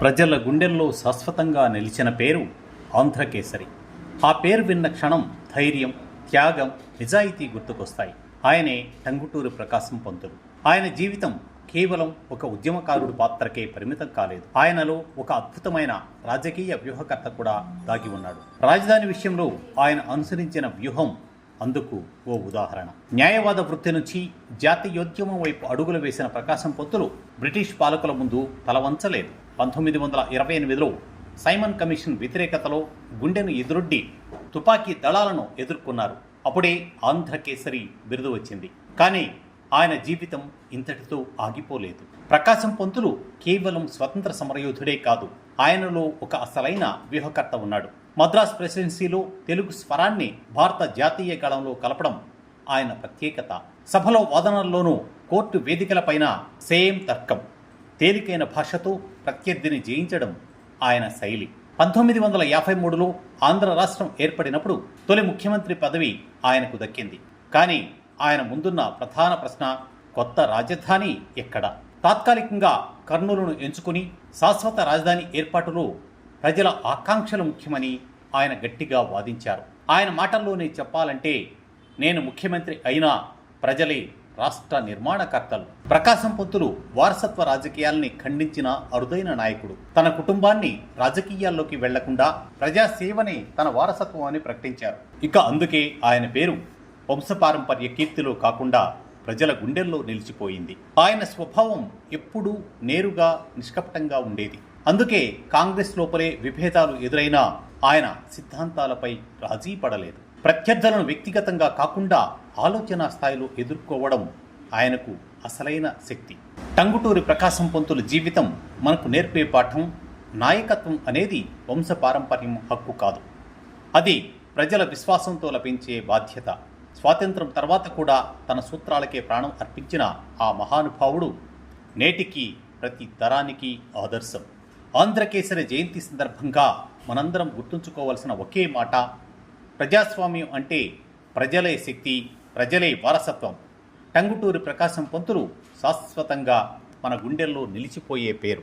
ప్రజల గుండెల్లో శాశ్వతంగా నిలిచిన పేరు ఆంధ్రకేసరి. ఆ పేరు విన్న క్షణం ధైర్యం త్యాగం నిజాయితీ గుర్తుకొస్తాయి. ఆయనే టంగుటూరు ప్రకాశం పంతులు. ఆయన జీవితం కేవలం ఒక ఉద్యమకారుడు పాత్రకే పరిమితం కాలేదు. ఆయనలో ఒక అద్భుతమైన రాజకీయ వ్యూహకర్త కూడా దాగి ఉన్నాడు. రాజధాని విషయంలో ఆయన అనుసరించిన వ్యూహం అందుకు ఓ ఉదాహరణ. న్యాయవాద వృత్తి నుంచి జాతీయోద్యమం వైపు అడుగులు వేసిన ప్రకాశం పొత్తులు బ్రిటిష్ పాలకుల ముందు తలవంచలేదు పంతొమ్మిది వందల ఇరవై ఎనిమిదిలో సైమన్ కమిషన్ వ్యతిరేకతలో గుండెను ఎదురొడ్డి తుపాకీ దళాలను ఎదుర్కొన్నారు. అప్పుడే ఆంధ్రకేసరి బిరుదు వచ్చింది. కానీ ఆయన జీవితం ఇంతటితో ఆగిపోలేదు. ప్రకాశం పంతులు కేవలం స్వతంత్ర సమరయోధుడే కాదు ఆయనలో ఒక అసలైన వ్యూహకర్త ఉన్నాడు. మద్రాస్ ప్రెసిడెన్సీలో తెలుగు స్వరాన్ని భారత జాతీయ గళంలో కలపడం ఆయన ప్రత్యేకత. సభలో వాదనల్లోనూ కోర్టు వేదికలపైన సేమ్ తర్కం. తేలికైన భాషతో ప్రత్యర్థిని జయించడం ఆయన శైలి. పంతొమ్మిది వందల యాభై మూడులో ఆంధ్ర రాష్ట్రం ఏర్పడినప్పుడు తొలి ముఖ్యమంత్రి పదవి ఆయనకు దక్కింది. కానీ ఆయన ముందున్న ప్రధాన ప్రశ్న కొత్త రాజధాని ఎక్కడ? తాత్కాలికంగా కర్నూలును ఎంచుకుని శాశ్వత రాజధాని ఏర్పాటులో ప్రజల ఆకాంక్షలు ముఖ్యమని ఆయన గట్టిగా వాదించారు. ఆయన మాటల్లోనే చెప్పాలంటే నేను ముఖ్యమంత్రి అయినా ప్రజలే రాష్ట్ర నిర్మాణకర్తలు. ప్రకాశం పొత్తులు వారసత్వ రాజకీయాల్ని ఖండించిన అరుదైన నాయకుడు. తన కుటుంబాన్ని రాజకీయాల్లోకి వెళ్ళకుండా ప్రజాసేవనే తన వారసత్వం అని ప్రకటించారు. ఇక అందుకే ఆయన పేరు వంశపారంపర్య కీర్తిలో కాకుండా ప్రజల గుండెల్లో నిలిచిపోయింది. ఆయన స్వభావం ఎప్పుడూ నేరుగా నిష్కపటంగా ఉండేది. అందుకే కాంగ్రెస్ లోపలే విభేదాలు ఎదురైనా ఆయన సిద్ధాంతాలపై రాజీ పడలేదు. ప్రత్యర్థులను వ్యక్తిగతంగా కాకుండా ఆలోచన స్థాయిలో ఎదుర్కోవడం ఆయనకు అసలైన శక్తి. టంగుటూరి ప్రకాశం పంతుల జీవితం మనకు నేర్పే పాఠం నాయకత్వం అనేది వంశపారంపర్యం హక్కు కాదు. అది ప్రజల విశ్వాసంతో లభించే బాధ్యత. స్వాతంత్రం తర్వాత కూడా తన సూత్రాలకే ప్రాణం అర్పించిన ఆ మహానుభావుడు నేటికి ప్రతి తరానికి ఆదర్శం. ఆంధ్రకేసరి జయంతి సందర్భంగా మనందరం గుర్తుంచుకోవాల్సిన ఒకే మాట ప్రజాస్వామ్యం అంటే ప్రజలే శక్తి ప్రజలే వారసత్వం. టంగుటూరి ప్రకాశం పంతులు శాశ్వతంగా మన గుండెల్లో నిలిచిపోయే పేరు.